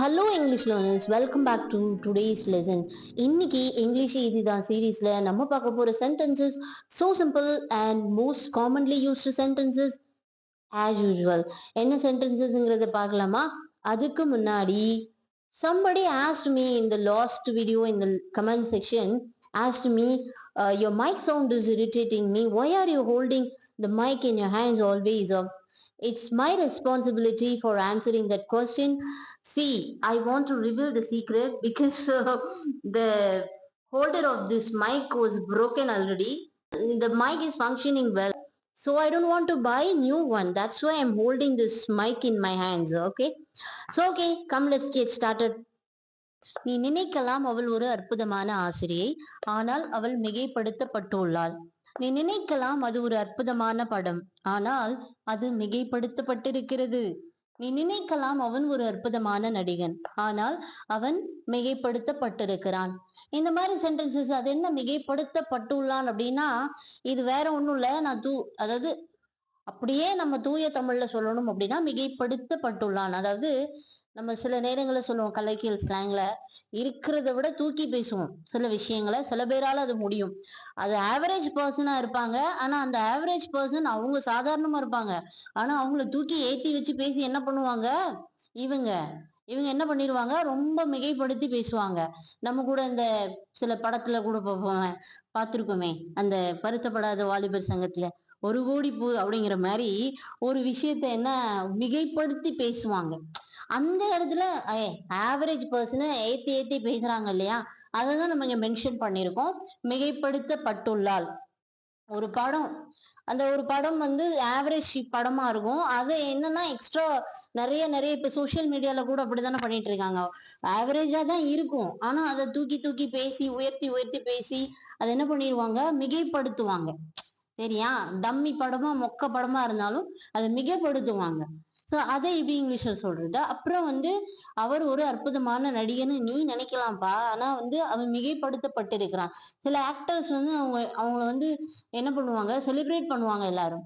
Hello English learners welcome back to today's lesson இன்னைக்கு English இதுதான் சீரீஸில் நம்ம பார்க்க போகிற sentences so simple and most commonly used sentences as usual என்ன சென்டென்சஸ்ங்கிறத பார்க்கலாமா? அதுக்கு முன்னாடி சம்படி ஆஸ்ட் me இந்த லாஸ்ட் வீடியோ இந்த comment section comment section your mic uh, your mic sound are you holding why mic in your the always off it's my responsibility for answering that question see i want to reveal the secret because uh, the holder of this mic was broken already the mic is functioning well so i don't want to buy new one that's why i'm holding this mic in my hands okay so okay come let's get started நீ நினைக்கலாம் அவள் ஒரு அற்புதமான ஆசிரியை ஆனால் அவள் மிகைப்படுத்தப்பட்டுள்ளாள் நீ நினைக்கலாம் அது ஒரு அற்புதமான படம். ஆனால் அது மிகைப்படுத்தப்பட்டிருக்கிறது. நீ நினைக்கலாம் அவன் ஒரு அற்புதமான நடிகன். ஆனால் அவன் மிகைப்படுத்தப்பட்டிருக்கிறான். இந்த மாதிரி சென்டென்சஸ் அது என்ன மிகைப்படுத்தப்பட்டுள்ளான் அப்படின்னா இது வேற ஒண்ணும் இல்ல. நான் தூ அதாவது அப்படியே நம்ம தூய தமிழ்ல சொல்லணும் அப்படின்னா மிகைப்படுத்தப்பட்டுள்ளான். அதாவது நம்ம சில நேரங்களில் சொல்லுவோம் கலைக்கியல் ஸ்லாங்ல இருக்கிறத விட தூக்கி பேசுவோம் சில விஷயங்களை. சில பேரால் அது முடியும். அது ஆவரேஜ் பர்சனாக இருப்பாங்க. ஆனால் அந்த ஆவரேஜ் பர்சன் அவங்க சாதாரணமாக இருப்பாங்க. ஆனால் அவங்கள தூக்கி ஏற்றி வச்சு பேசி என்ன பண்ணுவாங்க? இவங்க இவங்க என்ன பண்ணிடுவாங்க ரொம்ப மிகைப்படுத்தி பேசுவாங்க. நம்ம கூட இந்த சில படத்துல கூட பார்ப்போம் பார்த்துருக்கோமே அந்த பருத்தப்படாத வாலிபர் சங்கத்துல. ஒரு கோடி பூ அப்படிங்கிற மாதிரி ஒரு விஷயத்த என்ன மிகைப்படுத்தி பேசுவாங்க. அந்த இடத்துல ஆவரேஜ் பர்சனை ஏத்தி ஏத்தி பேசுறாங்க இல்லையா? அதை தான் நம்ம இங்க மென்ஷன் பண்ணியிருக்கோம். மிகைப்படுத்தப்பட்டுள்ளால். ஒரு படம் அந்த ஒரு படம் வந்து ஆவரேஜ் படமா இருக்கும். அது என்னன்னா எக்ஸ்ட்ரா நிறைய நிறைய இப்ப சோஷியல் மீடியால கூட அப்படித்தானே பண்ணிட்டு இருக்காங்க. ஆவரேஜா தான் இருக்கும். ஆனா அதை தூக்கி தூக்கி பேசி உயர்த்தி உயர்த்தி பேசி அதை என்ன பண்ணிடுவாங்க மிகைப்படுத்துவாங்க. சரியா? டம்மி படமா மொக்க படமா இருந்தாலும் அதை மிகைப்படுத்துவாங்க. ஸோ அதை இப்படி இங்கிலீஷ்ல சொல்றது. அப்புறம் வந்து அவர் ஒரு அற்புதமான நடிகன்னு நீ நினைக்கலாம்ப்பா. ஆனா வந்து அவன் மிகைப்படுத்தப்பட்டிருக்கிறான். சில ஆக்டர்ஸ் வந்து அவங்க அவங்கள வந்து என்ன பண்ணுவாங்க? செலிப்ரேட் பண்ணுவாங்க எல்லாரும்.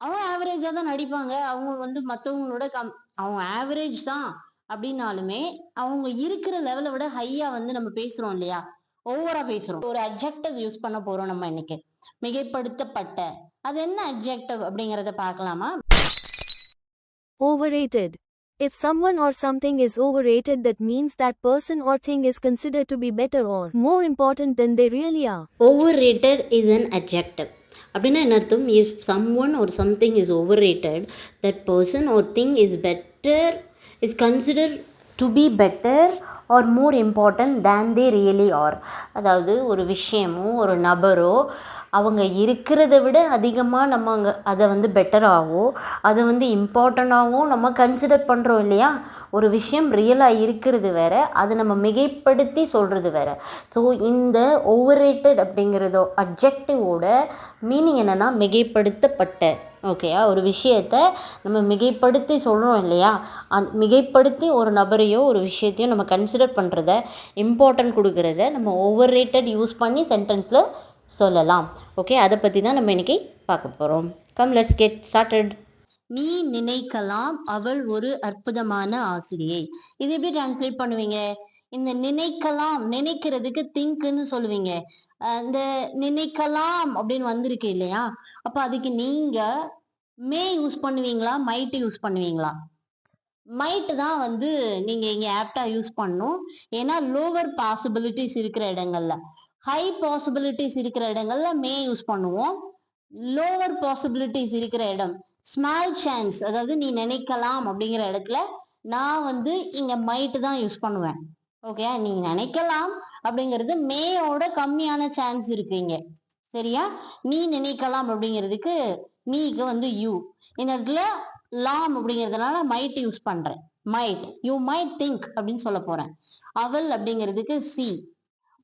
அவங்க ஆவரேஜாக தான் நடிப்பாங்க. அவங்க வந்து மற்றவங்களோட கம் அவங்க ஆவரேஜ் தான் அப்படின்னாலுமே அவங்க இருக்கிற லெவலை விட ஹையா வந்து நம்ம பேசுறோம் இல்லையா? ஓவரா பேசுறோம். ஒரு அப்ஜெக்டிவ் யூஸ் பண்ண போறோம் நம்ம இன்னைக்கு. மிகைப்படுத்தப்பட்ட. அது என்ன அப்ஜெக்டிவ் அப்படிங்கறத பார்க்கலாமா? Overrated. If someone or something is overrated, that means that person or thing is considered to be better or more important than they really are. Overrated is an adjective. அப்படின்னா என்ன அர்த்தம் இஃப் சம் ஒன் ஒரு something is overrated that person ஒரு thing is better is consider to be better or more important than they really are அதாவது ஒரு விஷயமோ ஒரு நபரோ அவங்க இருக்கிறத விட அதிகமாக நம்ம அங்கே அதை வந்து பெட்டராகவோ அதை வந்து இம்பார்ட்டண்ட்டாகவும் நம்ம கன்சிடர் பண்ணுறோம் இல்லையா? ஒரு விஷயம் ரியலாக இருக்கிறது வேற அதை நம்ம மிகைப்படுத்தி சொல்கிறது வேற. ஸோ இந்த ஓவரேட்டட் அப்படிங்கிறதோ அப்ஜெக்டிவோட மீனிங் என்னென்னா மிகைப்படுத்தப்பட்ட ஓகேயா ஒரு விஷயத்த நம்ம மிகைப்படுத்தி சொல்கிறோம் இல்லையா? அந் மிகைப்படுத்தி ஒரு நபரையோ ஒரு விஷயத்தையோ நம்ம கன்சிடர் பண்ணுறத இம்பார்ட்டன்ட் கொடுக்குறத நம்ம ஓவர் ரேட்டட் யூஸ் பண்ணி சென்டென்ஸில் சொல்லலாம். ஓகே அதை பற்றி தான் நம்ம இன்னைக்கு பார்க்க போகிறோம் கம் லெட்ஸ் கெட் ஸ்டார்டட் நீ நினைக்கலாம் அவள் ஒரு அற்புதமான ஆசிரியை. இது எப்படி டிரான்ஸ்லேட் பண்ணுவீங்க? இந்த நினைக்கலாம் நினைக்கிறதுக்கு திங்க்னு சொல்லுவீங்க. அந்த நினைக்கலாம் அப்படின்னு வந்திருக்கு இல்லையா? அப்ப அதுக்கு நீங்க மே யூஸ் பண்ணுவீங்களா மைட் யூஸ் பண்ணுவீங்களா? மைட் தான் வந்து நீங்க இங்க ஆப்டா யூஸ் பண்ணும் ஏன்னா லோவர் பாசிபிலிட்டிஸ் இருக்கிற இடங்கள்ல. ஹை பாசிபிலிட்டிஸ் இருக்கிற இடங்கள்ல மே யூஸ் பண்ணுவோம். லோவர் பாசிபிலிட்டிஸ் இருக்கிற இடம். ஸ்மால் சான்ஸ் அதாவது நீ நினைக்கலாம் அப்படிங்கிற இடத்துல நான் வந்து இங்க மைட்டு தான் யூஸ் பண்ணுவேன். ஓகே நீ நினைக்கலாம் அப்படிங்கிறது மேயோட கம்மியான சான்ஸ் இருக்கு இங்க சரியா? நீ நினைக்கலாம் அப்படிங்கிறதுக்கு நீக்கு வந்து யூ இந்த இடத்துல லாம் அப்படிங்கிறதுனால மைட் யூஸ் பண்றேன். மைட் யூ மைட் திங்க் அப்படின்னு சொல்ல போறேன். அவள் அப்படிங்கிறதுக்கு சி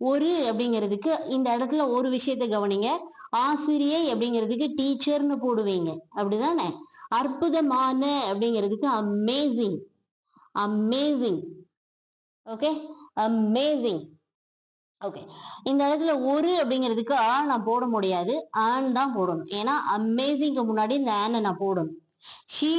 ஒரு அப்படிங்கிறதுக்கு இந்த இடத்துல ஒரு விஷயத்த கவனிங்க. ஆசிரியை அப்படிங்கிறதுக்கு டீச்சர்னு போடுவீங்க. அப்படிதானே? அற்புதமான அப்படிங்கிறதுக்கு amazing amazing okay amazing okay இந்த இடத்துல ஒரு அப்படிங்கிறதுக்கு ஆ நான் போட முடியாது. ஆன் தான் போடணும். ஏன்னா அமேசிங்க்கு முன்னாடி இந்த ஆனை நான் போடணும். ஷீ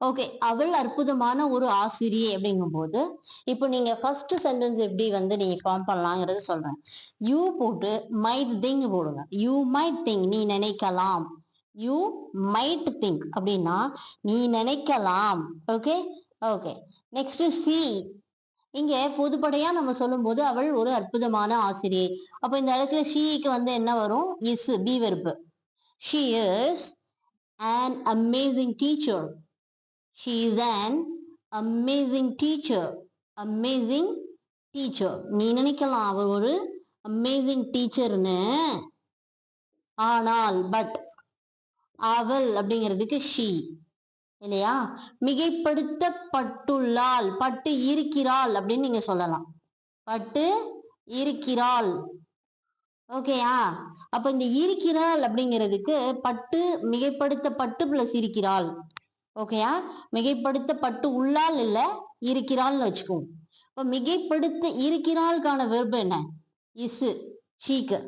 ஓகே அவள் அற்புதமான ஒரு ஆசிரியை அப்படிங்கும்போது இப்போ நீங்க ஃபர்ஸ்ட் சென்டென்ஸ் எப்படி வந்து நீங்க ஃபார்ம் பண்ணலாங்கிறது சொல்றேன். யூ போட்டு மைட் திங்க் போடுங்க. யூ மைட் திங்க் நீ நினைக்கலாம். யூ மைட் திங்க் அப்படின்னா நீ நினைக்கலாம். ஓகே ஓகே நெக்ஸ்ட் சி இங்க பொதுப்படையா நம்ம சொல்லும்போது அவள் ஒரு அற்புதமான ஆசிரியை. அப்ப இந்த இடத்துல ஷீக்கு வந்து என்ன வரும்? இஸ் பி வெறுப்பு. She is an amazing teacher she is an amazing teacher amazing teacher. நீ நினைக்கலாம் அவர் ஒரு அமேசிங் டீச்சர்னு ஆனால் பட் அவள் அப்படிங்கிறதுக்கு ஷீ இல்லையா? மிகைப்படுத்தப்பட்டுள்ளாள். பட்டு இருக்கிறாள் அப்படின்னு நீங்க சொல்லலாம். பட்டு இருக்கிறாள். ஓகேயா அப்ப இந்த இருக்கிறாள் அப்படிங்கிறதுக்கு பட்டு மிகைப்படுத்தப்பட்டு பிளஸ் இருக்கிறாள். ஓகேயா மிகைப்படுத்தப்பட்டு உள்ளால் இல்ல இருக்கிறாள்னு வச்சுக்கோங்க. இப்ப மிகைப்படுத்த இருக்கிறாள்கான வெறுப்பு என்ன? இசு ஷீக்கு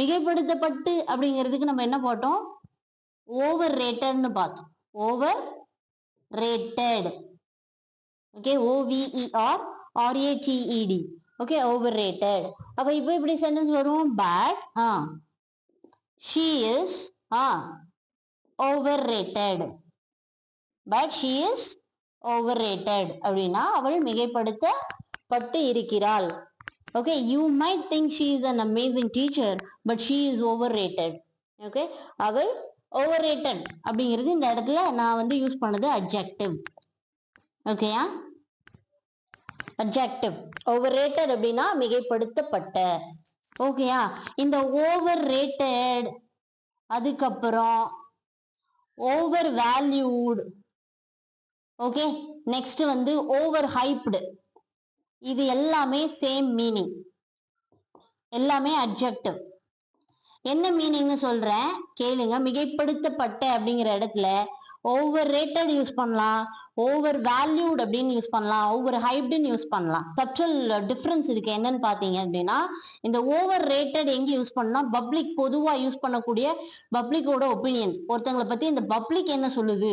மிகைப்படுத்தப்பட்டு அப்படிங்கிறதுக்கு நம்ம என்ன போட்டோம்? ஓவர் ரேட்டட்னு பார்த்தோம். Overrated okay O V E R R A T E D okay overrated அப்ப இப்போ இப்படி சென்டென்ஸ் வரும்? Bad ah. She is ah. Overrated but she is overrated அப்படின்னா அவள் மிகைப்படுத்தப்பட்டு இருக்கிறாள். Okay you might think she is an amazing teacher but she is overrated okay அவள் over rated அப்படிங்கிறது இந்த இடத்துல நான் வந்து யூஸ் பண்ணது அப்ஜெக்டிவ் ஓகேயா அப்ஜெக்டிவ் ஓவர் ரேட்டட் அப்படின்னா மிகைப்படுத்தப்பட்ட. ஓகேயா இந்த ஓவர் ரேட்டட் அதுக்கப்புறம் ஓவர் வேல்யூட் ஓகே நெக்ஸ்ட் வந்து ஓவர் ஹைப்டு இது எல்லாமே சேம் மீனிங் எல்லாமே அப்ஜெக்டிவ் என்ன மீனிங்னு சொல்றேன்? கேளுங்க. மிகைப்படுத்தப்பட்ட அப்படிங்கிற இடத்துல ஓவர் ரேட்டட் யூஸ் பண்ணலாம். ஓவர் வேல்யூட் அப்படின்னு யூஸ் பண்ணலாம். ஓவர் ஹைப்டுன்னு யூஸ் பண்ணலாம். சப்டல் டிஃப்ரென்ஸ் இதுக்கு என்னன்னு பார்த்தீங்க அப்படின்னா இந்த ஓவர் ரேட்டட் எங்க யூஸ் பண்ணா பப்ளிக் பொதுவாக யூஸ் பண்ணக்கூடிய பப்ளிக்கோட ஒப்பீனியன் ஒருத்தங்களை பத்தி இந்த பப்ளிக் என்ன சொல்லுது?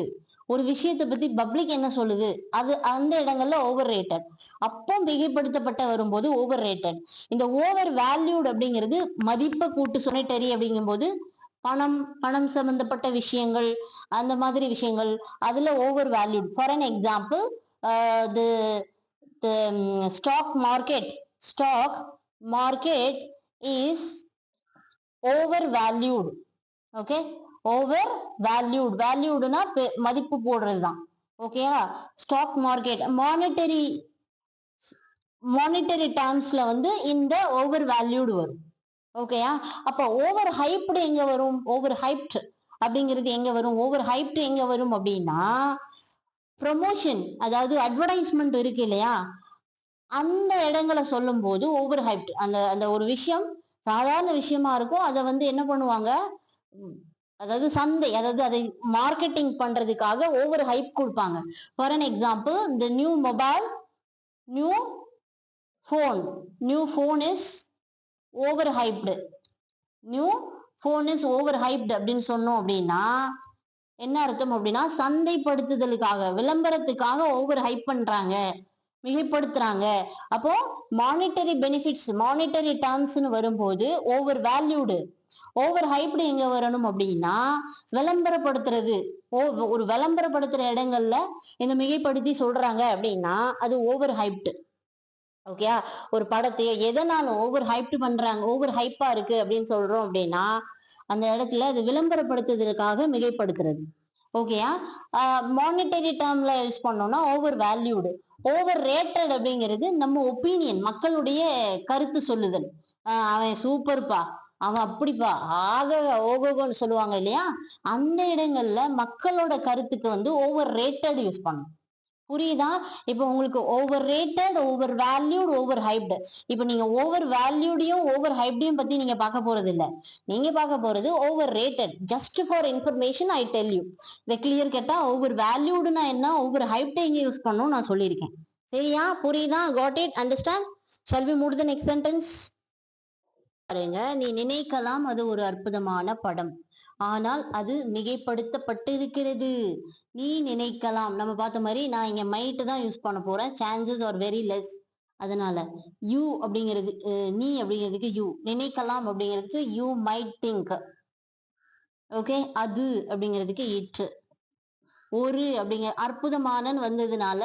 ஒரு விஷயத்தை பத்தி பப்ளிக் என்ன சொல்லுது? அது அந்த இடங்கள்ல ஓவர் ரேட்டட் அப்போ மிகைப்படுத்தப்பட்ட வரும்போது ஓவர் ரேட்டட் இந்த ஓவர் வேல்யூட் அப்படிங்கிறது மதிப்பை கூட்டு சொனைட்டரி அப்படிங்கும்போது பணம் பணம் சம்பந்தப்பட்ட விஷயங்கள் அந்த மாதிரி விஷயங்கள் அதுல overvalued for an example the stock market stock market is overvalued okay overvalued வேல்யூடுனா மதிப்பு போடுறது தான் ஓகேவா ஸ்டாக் மார்க்கெட் மானிட்டரி மானிட்டரி டேர்ம்ஸ்ல வந்து இந்த ஓவர் வேல்யூடு வரும். ஓகேயா அப்போ ஓவர் ஹைப்டு எங்க வரும்? ஓவர் ஹைப்ட் அப்படிங்கிறது எங்க வரும்? ஓவர் ஹைப்டு எங்க வரும் அப்படின்னா ப்ரொமோஷன் அதாவது அட்வர்டைஸ்மெண்ட் இருக்கு இல்லையா? அந்த இடங்களை சொல்லும் போது ஓவர் ஹைப்ட் அந்த அந்த ஒரு விஷயம் சாதாரண விஷயமா இருக்கும். அதை வந்து என்ன பண்ணுவாங்க? அதாவது சந்தை அதாவது அதை மார்க்கெட்டிங் பண்றதுக்காக ஒவ்வொரு ஹைப் கொடுப்பாங்க. ஃபார் அன் எக்ஸாம்பிள் இந்த new mobile new phone new phone is overhyped new phone is overhyped அப்படின்னு சொன்னோம் அப்படின்னா என்ன அர்த்தம் அப்படின்னா சந்தைப்படுத்துதலுக்காக விளம்பரத்துக்காக ஓவர் ஹைப் பண்றாங்க மிகைப்படுத்துறாங்க. அப்போ மானிட்டரி பெனிஃபிட்ஸ் மானிட்டரி டேர்ம்ஸ்னு வரும்போது ஓவர் வேல்யூடு ஓவர் ஹைப்டு எங்க வரணும் அப்படின்னா விளம்பரப்படுத்துறது. ஓ ஒரு விளம்பரப்படுத்துற இடங்கள்ல இந்த மிகைப்படுத்தி சொல்றாங்க அப்படின்னா அது ஓவர் ஹைப்டு ஓகேயா ஒரு படத்தையோ எதனாலும் ஓவர் ஹைப்டு பண்றாங்க ஓவர் ஹைப்பா இருக்கு அப்படின்னு சொல்றோம் அப்படின்னா அந்த இடத்துல அது விளம்பரப்படுத்துதலுக்காக மிகைப்படுத்துறது. ஓகேயா மானிட்டரி டேர்ம்ல யூஸ் பண்ணோம்னா ஓவர் வேல்யூடு ஓவர் ரேட்டட் அப்படிங்கிறது நம்ம ஒப்பீனியன் மக்களுடைய கருத்து சொல்லுதல். அவன் சூப்பர்ப்பா அவன் அப்படிப்பா ஆக ஓகோகோன்னு சொல்லுவாங்க இல்லையா? அந்த இடங்கள்ல மக்களோட கருத்துக்கு வந்து ஓவர் ரேட்டட் யூஸ் பண்ணும். புரியுதா? இப்போ உங்களுக்கு overrated overvalued overhyped இப்போ நீங்க ஓவர் வேல்யூடையும் ஓவர் ஹைப்டையும் பத்தி நீங்க பார்க்க போறது இல்ல நீங்க பார்க்க போறது overrated just for information I tell you இதை கிளியர் கேட்டா ஓவர் வேல்யூடுனா என்ன? ஓவர் ஹைப்டை இங்கே யூஸ் பண்ணணும் நான் சொல்லியிருக்கேன். சரியா? புரியுதா? Got it understand shall we move the next sentence பாருங்க நீ நினைக்கலாம் அது ஒரு அற்புதமான படம். ஆனால் அது மிகைப்படுத்தப்பட்டிருக்கிறது. நீ நினைக்கலாம். நம்ம பார்த்த மாதிரி நான் இங்க மைட்டு தான் யூஸ் பண்ண போறேன். சான்சஸ் ஆர் வெரி லெஸ் அதனால யூ அப்படிங்கிறது நீ அப்படிங்கிறதுக்கு யூ நினைக்கலாம் அப்படிங்கிறதுக்கு யூ மைட் திங்க் ஓகே அது அப்படிங்கிறதுக்கு இட் ஒரு அப்படிங்கிற அற்புதமானன்னு வந்ததுனால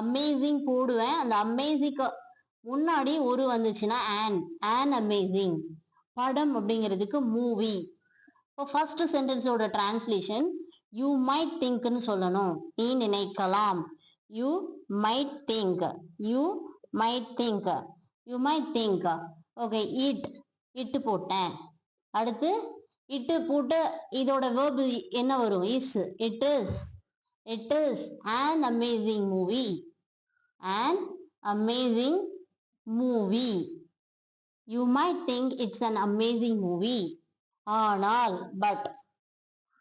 அமேசிங் போடுவேன். அந்த அமேசிங்க்கு முன்னாடி ஒரு வந்துச்சுன்னா ஆன் ஆன் அமேசிங் படம் அப்படிங்கிறதுக்கு மூவி இப்போ ஃபர்ஸ்ட் சென்டென்ஸோட டிரான்ஸ்லேஷன் யூ மைட் திங்க்னு சொல்லணும். நீ நினைக்கலாம். You might think you might think you might think okay it it போட்டேன். அடுத்து இட்டு போட்டு இதோட வேர்பு என்ன வரும்? Is it is it is an amazing movie an amazing movie you might think it's an amazing movie ஆனால் but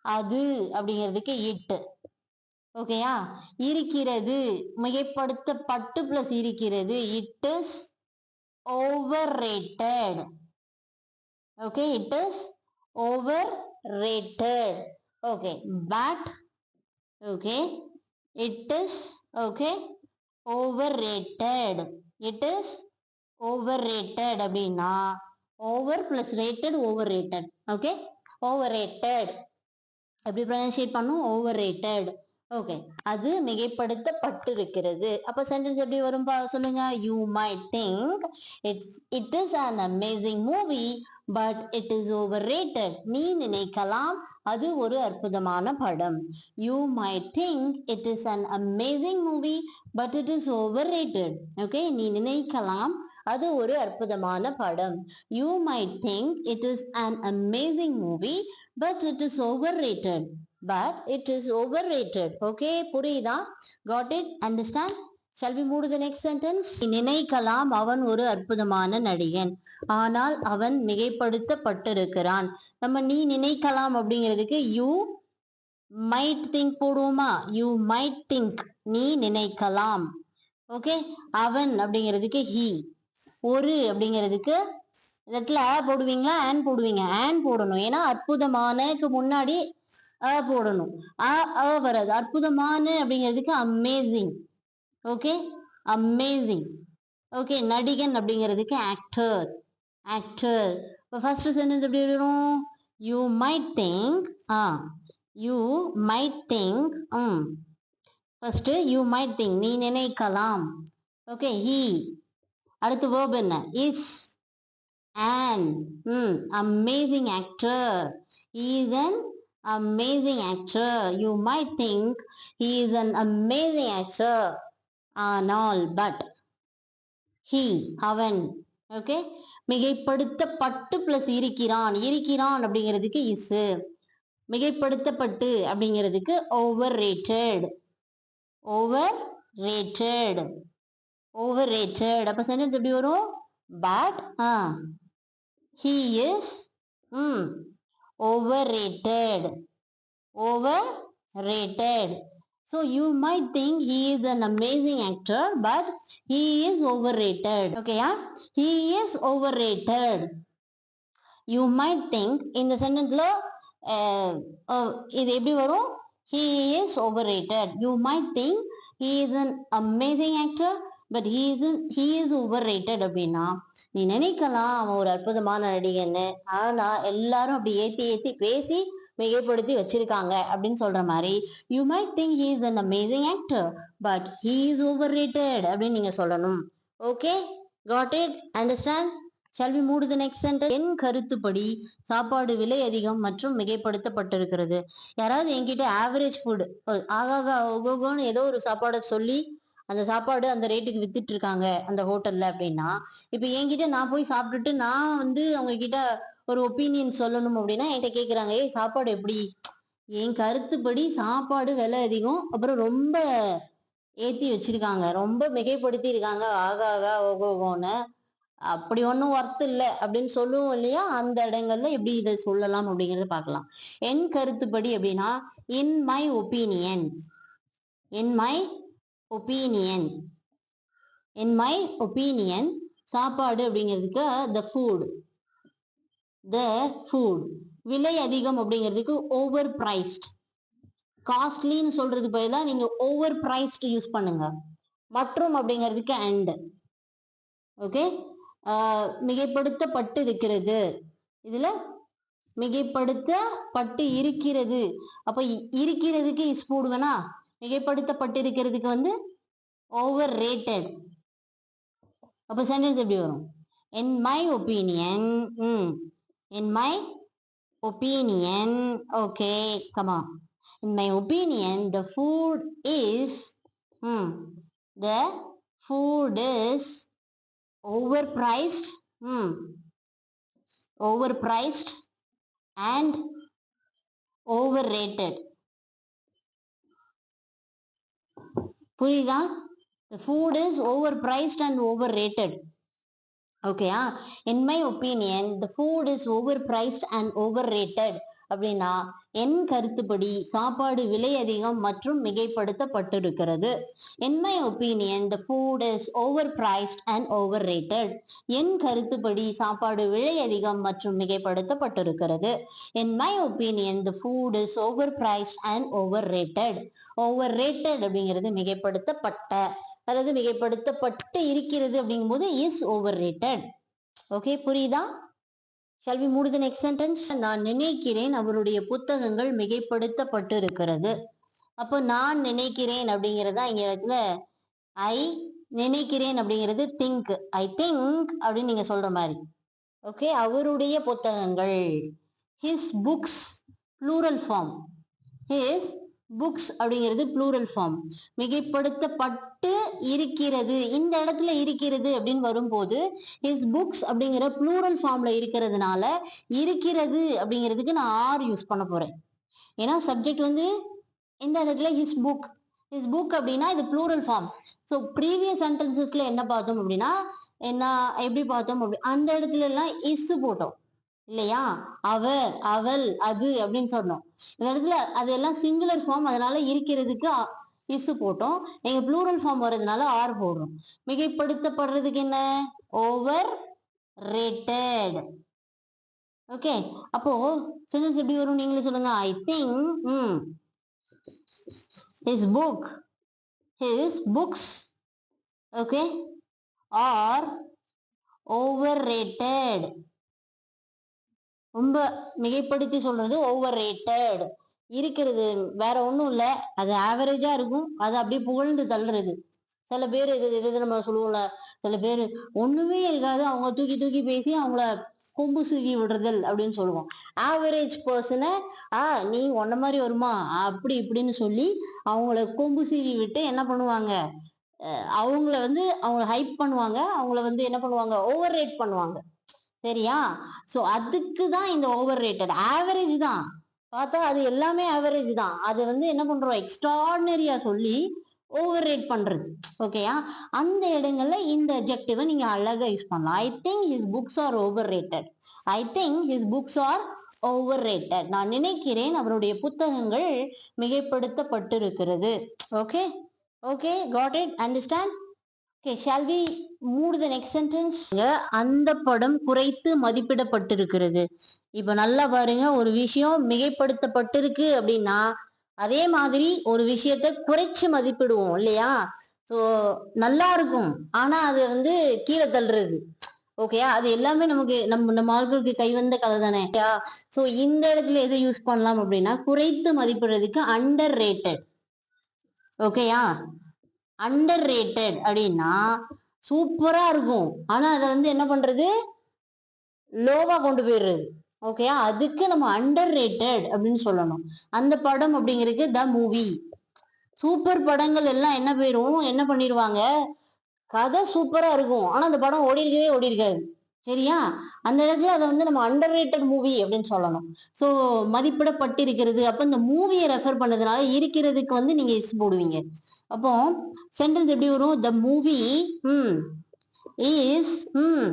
அது அப்படிங்கிறதுக்கு it ஓகேயா இருக்கிறது மிகைப்படுத்தப்பட்டு பிளஸ் இருக்கிறது it is overrated okay it is overrated okay but okay it is okay over rated it is overrated அப்படின்னா over plus rated overrated okay overrated எப்படி pronunciate பண்ணும்? ஓவர் ரேட்டட் ஓகே அது மிகைப்படுத்தப்பட்டிருக்கிறது. அப்ப சென்டென்ஸ் எப்படி வரும் பா? சொல்லுங்க. You my think it's it is an amazing movie but it is overrated நீ நினைக்கலாம். அது ஒரு அற்புதமான படம். You my think it is an amazing movie but it is overrated okay நீ நினைக்கலாம். அது ஒரு அற்புதமான படம். You might think it is an amazing movie but it is overrated but it is overrated okay புரியுதா got it understand shall we move the next sentence நினைக்கலாம் அவன் ஒரு அற்புதமான நடிகன். ஆனால் அவன் மிகைப்படுத்தப்பட்டிருக்கிறான். நம்ம நீ நினைக்கலாம் அப்படிங்கிறதுக்கு யூ மைட் திங்க் போடுவோமா? யூ மைட் திங்க் நீ நினைக்கலாம். ஓகே அவன் அப்படிங்கிறதுக்கு ஹி ஒரு அப்படிங்கிறதுக்கு இடத்துல அ போடுவீங்களா ஆன் போடுவீங்க? ஆன் போடணும். ஏன்னா அற்புதமானக்கு முன்னாடி அ போடணும். அ அ வராது அற்புதமான அப்படிங்கிறதுக்கு அமேசிங் ஓகே அமேசிங் ஓகே நடிகன் அப்படிங்கிறதுக்கு ஆக்டர் ஆக்டர் இப்போ ஃபர்ஸ்ட் சென்டென்ஸ் எப்படி வரும் you might think ah. You might think hmm. First you might think நீ நினைக்கலாம். ஓகே ஹீ அடுத்து வேர்ப் என்ன? Is an hmm amazing actor is is an actor you you think is he is actor ஆனால் but he அவன் okay மிகைப்படுத்தப்பட்டு plus இருக்கிறான். இருக்கிறான் அப்படிங்கிறதுக்கு இஸ் மிகைப்படுத்தப்பட்டு அப்படிங்கிறதுக்கு overrated over rated over rated அப்போ சென்டென்ஸ் எப்படி வரும் but ah he is mm, overrated overrated so you might think he is an amazing actor but he is overrated okay yeah he is overrated you might think in the sentence lo uh, uh, இது எப்படி வரும் he is overrated you might think he is an amazing but he is he is is overrated அப்படின்னா நீ நினைக்கலாம் அவன் ஒரு அற்புதமான நடிகன்னு. ஆனா எல்லாரும் அப்படி ஏத்தி ஏத்தி பேசி மிகைப்படுத்தி வச்சிருக்காங்க அப்படின்னு சொல்ற மாதிரி you might think he is an amazing actor but he is overrated அப்படின்னு நீங்க சொல்லணும். Okay got it understand shall we move the next centre என் கருத்துப்படி சாப்பாடு விலை அதிகம் மற்றும் மிகைப்படுத்தப்பட்டிருக்கிறது. யாராவது என்கிட்ட ஆவரேஜ் ஃபுட் ஆகாகா ஓகோகோன்னு ஏதோ ஒரு சாப்பாடை சொல்லி அந்த சாப்பாடு அந்த ரேட்டுக்கு வித்துட்டு இருக்காங்க அந்த ஹோட்டல்ல அப்படின்னா இப்போ என்கிட்ட நான் போய் சாப்பிட்டுட்டு நான் வந்து அவங்க கிட்ட ஒரு ஒப்பீனியன் சொல்லணும் அப்படின்னா என்கிட்ட கேக்குறாங்க ஏய் சாப்பாடு எப்படி? என் கருத்துப்படி சாப்பாடு விலை அதிகம் அப்புறம் ரொம்ப ஏத்தி வச்சிருக்காங்க ரொம்ப மிகைப்படுத்தி இருக்காங்க ஆகா ஆகா ஓகோகோன்னு அப்படி ஒன்றும் ஒர்த்து இல்லை அப்படின்னு சொல்லுவோம் இல்லையா? அந்த இடங்கள்ல எப்படி இதை சொல்லலாம் அப்படிங்கறத பார்க்கலாம். என் கருத்துப்படி அப்படின்னா in my opinion in my opinion N my opinion சாப்பாடு அப்படிங்கிறதுக்கு த ஃபுட் த ஃபுட் விலை அதிகம் அப்படிங்கிறதுக்கு ஓவர் ப்ரைஸ்ட் காஸ்ட்லின்னு சொல்றது பதிலாக நீங்க ஓவர் பிரைஸ்டு யூஸ் பண்ணுங்க. மற்றும் அப்படிங்கிறதுக்கு அண்ட் ஓகே மிகைப்படுத்தப்பட்டு இருக்கிறது இதுல மிகைப்படுத்தப்பட்டு இருக்கிறது. அப்ப இ- இருக்கிறதுக்கு இஸ் போடுவேனா மிகைப்படுத்தப்பட்டிருக்கிறதுக்கு வந்து ஓவர் ரேட்டட் அப்போ சென்டென்ஸ் எப்படி வரும்? என் my opinion hmm. N my opinion okay comma in my opinion the food is hmm. The food is overpriced hmm. Overpriced and overrated புரியுதா food is overpriced and overrated ஓகேயா in my opinion the food is overpriced and overrated அப்படின்னா என் கருத்துப்படி சாப்பாடு விலை அதிகம் மற்றும் மிகைப்படுத்தப்பட்டிருக்கிறது. என் my opinion the food is overpriced and overrated என் கருத்துப்படி சாப்பாடு விலை அதிகம் மற்றும் மிகைப்படுத்தப்பட்டிருக்கிறது. என் my opinion the food is overpriced and overrated overrated அப்படிங்கிறது மிகைப்படுத்தப்பட்ட அல்லது மிகைப்படுத்தப்பட்டு இருக்கிறது அப்படிங்கும்போது இஸ் ஓவர் ரேட்டட் ஓகே புரியுதா? Shall we move to நான் நினைக்கிறேன் அவருடைய புத்தகங்கள் மிகைப்படுத்தப்பட்டு இருக்கிறது அப்போ நான் நினைக்கிறேன் அப்படிங்கிறதா இங்க இடத்துல ஐ நினைக்கிறேன் அப்படிங்கிறது திங்க் ஐ திங்க் அப்படின்னு நீங்க சொல்ற மாதிரி. ஓகே அவருடைய புத்தகங்கள். His books plural form his books அப்படிங்கிறது ப்ளூரல் ஃபார்ம் மிகைப்படுத்தப்பட்டு இருக்கிறது. இந்த இடத்துல இருக்கிறது அப்படின்னு வரும்போது ஹிஸ் புக்ஸ் அப்படிங்கிற ப்ளூரல் ஃபார்ம்ல இருக்கிறதுனால இருக்கிறது அப்படிங்கிறதுக்கு நான் ஆர் யூஸ் பண்ண போறேன். ஏன்னா சப்ஜெக்ட் வந்து இந்த இடத்துல ஹிஸ் புக் ஹிஸ் புக் அப்படின்னா இது ப்ளூரல் ஃபார்ம் ஸோ ப்ரீவியஸ் சென்டென்சஸ்ல என்ன பார்த்தோம் அப்படின்னா என்ன எப்படி பார்த்தோம் அப்படி அந்த இடத்துல எல்லாம் இஸ் போட்டோம். இல்லையா? அவ அவள் அது அப்படின்னு சொன்னோம். இந்த இடத்துல அதெல்லாம் சிங்குலர் ஃபார்ம் அதனால இருக்கிறதுக்கு இசு போட்டோம். எங்க ப்ளூரல் ஃபார்ம் வர்றதுனால ஆர் போடுறோம். மிகைப்படுத்தப்படுறதுக்கு என்ன? ஓவர் ரேட்டட் ஓகே அப்போ சென்டென்ஸ் எப்படி வரும் நீங்களே சொல்லுங்க. I think hmm his book his books okay are overrated. ரொம்ப மிகைப்படுத்தி சொல்றது ஓவர் ரேட்டட் இருக்கிறது வேற ஒன்றும் இல்லை. அது ஆவரேஜா இருக்கும். அது அப்படியே புகழ்ந்து தள்ளுறது. சில பேர் இது இது நம்ம சொல்லுவோம்ல. சில பேர் ஒண்ணுமே இருக்காது. அவங்க தூக்கி தூக்கி பேசி அவங்கள கொம்பு சூகி விடுறதல் அப்படின்னு சொல்லுவோம். ஆவரேஜ் பர்சனை ஆ நீ ஒன்ன மாதிரி வருமா? அப்படி இப்படின்னு சொல்லி அவங்கள கொம்பு சீவி விட்டு என்ன பண்ணுவாங்க? அவங்கள வந்து அவங்க ஹைப் பண்ணுவாங்க. அவங்கள வந்து என்ன பண்ணுவாங்க? ஓவர் ரேட் பண்ணுவாங்க. சரியா? சோ அதுக்கு தான் இந்த ஓவர் ரேட்டட் ஆவரேஜ் தான். பார்த்தா அது எல்லாமே ஆவரேஜ் தான். அது வந்து என்ன பண்றோம்? எக்ஸ்ட்ராடினரியா சொல்லி ஓவர் ரேட் பண்றது ஓகேயா அந்த இடங்கள்ல இந்த அப்ஜெக்டிவை நீங்க அழகா யூஸ் பண்ணலாம். I think his books are overrated I think his books are overrated நான் நினைக்கிறேன் அவருடைய புத்தகங்கள் மிகைப்படுத்தப்பட்டிருக்கிறது. Okay okay got it understand okay shall we we move the next sentence அந்த படம் குறைத்து மதிப்பிடப்பட்டிருக்கிறது. இப்போ நல்லா பாருங்க ஒரு விஷயம் மிகைப்படுத்தப்பட்டிருக்கு அப்படின்னா அதே மாதிரி ஒரு விஷயத்த குறைச்சு மதிப்பிடுவோம் இல்லையா? ஸோ நல்லா இருக்கும். ஆனா அது வந்து கீழே தள்ளுறது. ஓகேயா அது எல்லாமே நமக்கு நம்ம நம்ம ஆட்களுக்கு கைவந்த கதை தானே ஸோ இந்த இடத்துல எதை யூஸ் பண்ணலாம் அப்படின்னா குறைத்து மதிப்பிடுறதுக்கு அண்டர் ரேட்டட் ஓகேயா அண்டர் ரேட்டட் அப்படின்னா சூப்பரா இருக்கும். ஆனா அதை வந்து என்ன பண்றது? லோவா கொண்டு போயிடுறது. ஓகேயா அதுக்கு நம்ம அண்டர் ரேட்டட் அப்படின்னு சொல்லணும். அந்த படம் அப்படிங்கிறதுக்கு த மூவி சூப்பர் படங்கள் எல்லாம் என்ன போயிடும் என்ன பண்ணிடுவாங்க கதை சூப்பரா இருக்கும். ஆனா அந்த படம் ஓடி இருக்கவே ஓடி இருக்காது சரியா? அந்த இடத்துல அதை வந்து நம்ம அண்டர் ரேட்டட் மூவி அப்படின்னு சொல்லணும். ஸோ மதிப்பிடப்பட்டிருக்கிறது. அப்போ இந்த மூவியை ரெஃபர் பண்ணதுனால இருக்கிறதுக்கு வந்து நீங்க இஸ் போடுவீங்க. அப்போ சென்டென்ஸ் எப்படி வரும்? The movie hmm is hmm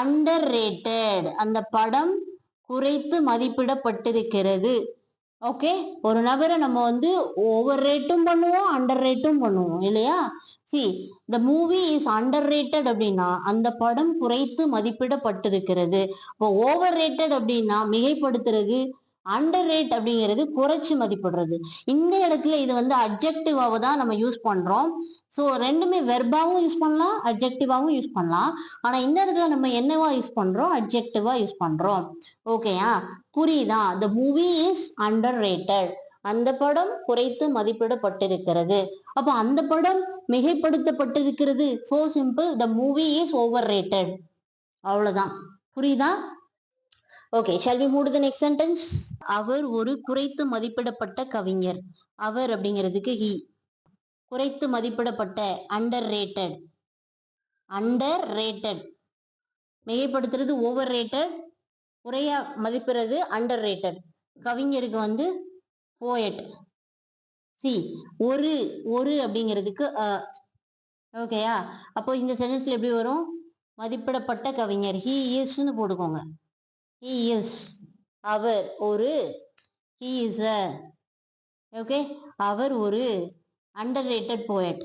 underrated அந்த படம் குறைத்து மதிப்பிடப்பட்டிருக்கிறது. ஓகே ஒரு நபரை நம்ம வந்து ஓவர் ரேட்டும் பண்ணுவோம் அண்டர் ரேட்டும் பண்ணுவோம் இல்லையா? See the movie is underrated அப்படின்னா அந்த படம் குறைத்து மதிப்பிடப்பட்டிருக்கிறது. இப்போ ஓவர் ரேட்டட் அப்படின்னா மிகைப்படுத்துறது அண்டர் ரேட் அப்படிங்கிறது குறைச்சு மதிப்பிடுறது. இந்த இடத்துல இது வந்து அப்ஜெக்டிவாக தான் நம்ம யூஸ் பண்றோம். ஸோ ரெண்டுமே வெர்பாவும் யூஸ் பண்ணலாம் அப்ஜெக்டிவாகவும் யூஸ் பண்ணலாம். ஆனால் இந்த இடத்துல நம்ம என்னவா யூஸ் பண்றோம்? அப்ஜெக்டிவா யூஸ் பண்றோம். ஓகேயா புரியுதா? The movie is underrated அந்த படம் குறைத்து மதிப்பிடப்பட்டிருக்கிறது. அப்ப அந்த படம் மிகைப்படுத்தப்பட்டிருக்கிறது. So simple the movie is overrated அவ்வளவுதான். புரியுதா? Okay shall we move the next sentence அவர் ஒரு குறைத்து மதிப்பிடப்பட்ட கவிஞர். அவர் அப்படிங்கிறதுக்கு ஹி குறைத்து மதிப்பிடப்பட்ட அண்டர் ரேட்டட் அண்டர் ரேட்டட் மிகைப்படுத்துறது ஓவர் ரேட்டட் குறையா மதிப்பிடுறது அண்டர் ரேட்டட் கவிஞருக்கு வந்து போயட் சி ஒரு ஒரு அப்படிங்கிறதுக்கு ஓகேயா அப்போ இந்த சென்டென்ஸ்ல எப்படி வரும்? மதிப்பிடப்பட்ட கவிஞர். ஹி இஸ்ன்னு போட்டுக்கோங்க. ஹி இஸ் அவர் ஒரு ஹீ இஸ் அ ஓகே அவர் ஒரு underrated poet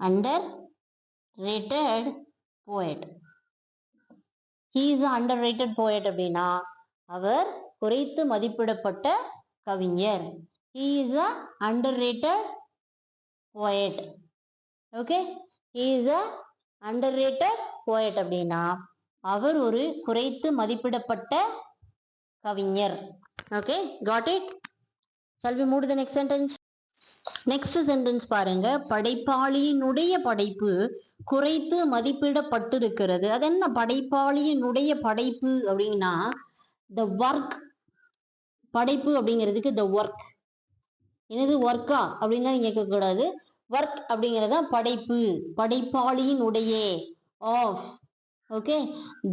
underrated poet he is underrated poet அப்படின்னா அவர் குறைத்து மதிப்பிடப்பட்ட கவிஞர். He is a underrated poet okay he is a underrated poet அப்படின்னா அவர் ஒரு குறைத்து மதிப்பிடப்பட்ட கவிஞர். Okay got it shall we move the next sentence next sentence பாருங்க. படைப்பாளியினுடைய படைப்பு குறைத்து மதிப்பிடப்பட்டிருக்கிறது. அது என்ன? படைப்பாளியினுடைய படைப்பு அப்படின்னா த ஒர்க் படைப்பு அப்படிங்கிறதுக்கு த ஒர்க் என்னது ஒர்க்கா அப்படின்லாம் நீங்க கேட்கக்கூடாது ஒர்க் அப்படிங்கிறத படைப்பு. படைப்பாளியின் உடையே. ஆஃப் ஓகே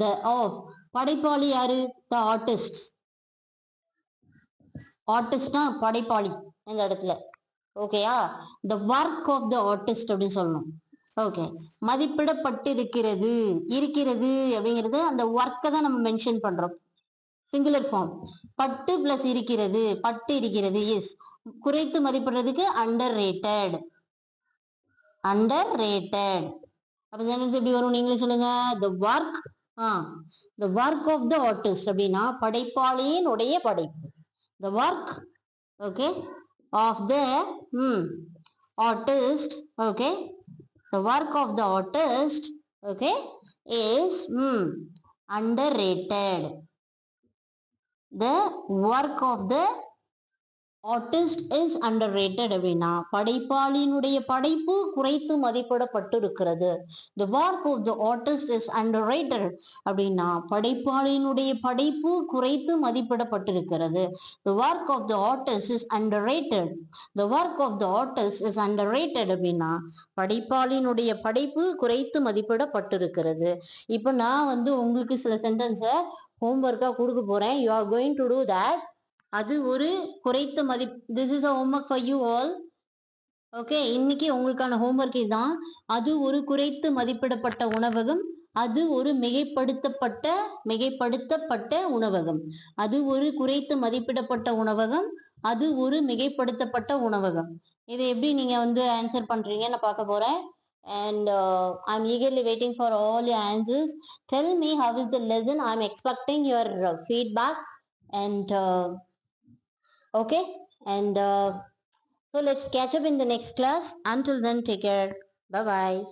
த ஆஃப் படைப்பாளி யாரு? த ஆர்டிஸ்ட் ஆர்டிஸ்ட்னா படைப்பாளி இந்த இடத்துல. ஓகேயா the work of the artist அப்படின்னு சொல்லணும். ஓகே மதிப்பிடப்பட்டு இருக்கிறது இருக்கிறது அப்படிங்கிறது அந்த ஒர்க்கை தான் நம்ம மென்ஷன் பண்றோம். சிங்குலர் ஃபார்ம் பட்டு பிளஸ் இருக்கிறது பட்டு இருக்கிறது எஸ் குறைத்து மதிப்பிடுறதுக்கு அண்டர் ரேட்டட் அண்டர் ரேட்டட் அப்ப சென்டென்ஸ் எப்படி வரும்? நீங்களே சொல்லுங்க. The work ah the work of the artist அப்படின்னா படைப்பாளியின் உடைய படைப்பு. The work okay of the hmm artist okay the work of the artist okay is hmm underrated the work of the artist is underrated அப்படின்னா படைப்பாளியினுடைய படைப்பு குறைத்து மதிப்பிடப்பட்டிருக்கிறது. The work of the artist is underrated அப்படின்னா படைப்பாளியினுடைய படைப்பு குறைத்து மதிப்பிடப்பட்டிருக்கிறது. The work of the artist is underrated the work of the artist is underrated அப்படின்னா படைப்பாளியினுடைய படைப்பு குறைத்து மதிப்பிடப்பட்டிருக்கிறது. இப்போ நான் வந்து உங்களுக்கு சில சென்டென்ஸை ஹோம்ஒர்க்காக கொடுக்க போகிறேன் you are going to do that அது ஒரு குறைத்த மதிப் this is a homework for you all okay இன்னைக்கு உங்களுக்கான ஹோம்ஒர்க் இதுதான். அது ஒரு குறைத்து மதிப்பிடப்பட்ட உணவகம். அது ஒரு மிகைப்படுத்தப்பட்ட மிகைப்படுத்தப்பட்ட உணவகம். அது ஒரு குறைத்து மதிப்பிடப்பட்ட உணவகம். அது ஒரு மிகைப்படுத்தப்பட்ட உணவகம். இதை எப்படி நீங்க வந்து ஆன்சர் பண்றீங்கன்னு நான் பார்க்க போறேன். And uh, i'm eagerly waiting for all your answers. Tell me how is the lesson? I'm expecting your uh, feedback. And uh, okay. And uh, so let's catch up in the next class. Until then take care. Bye bye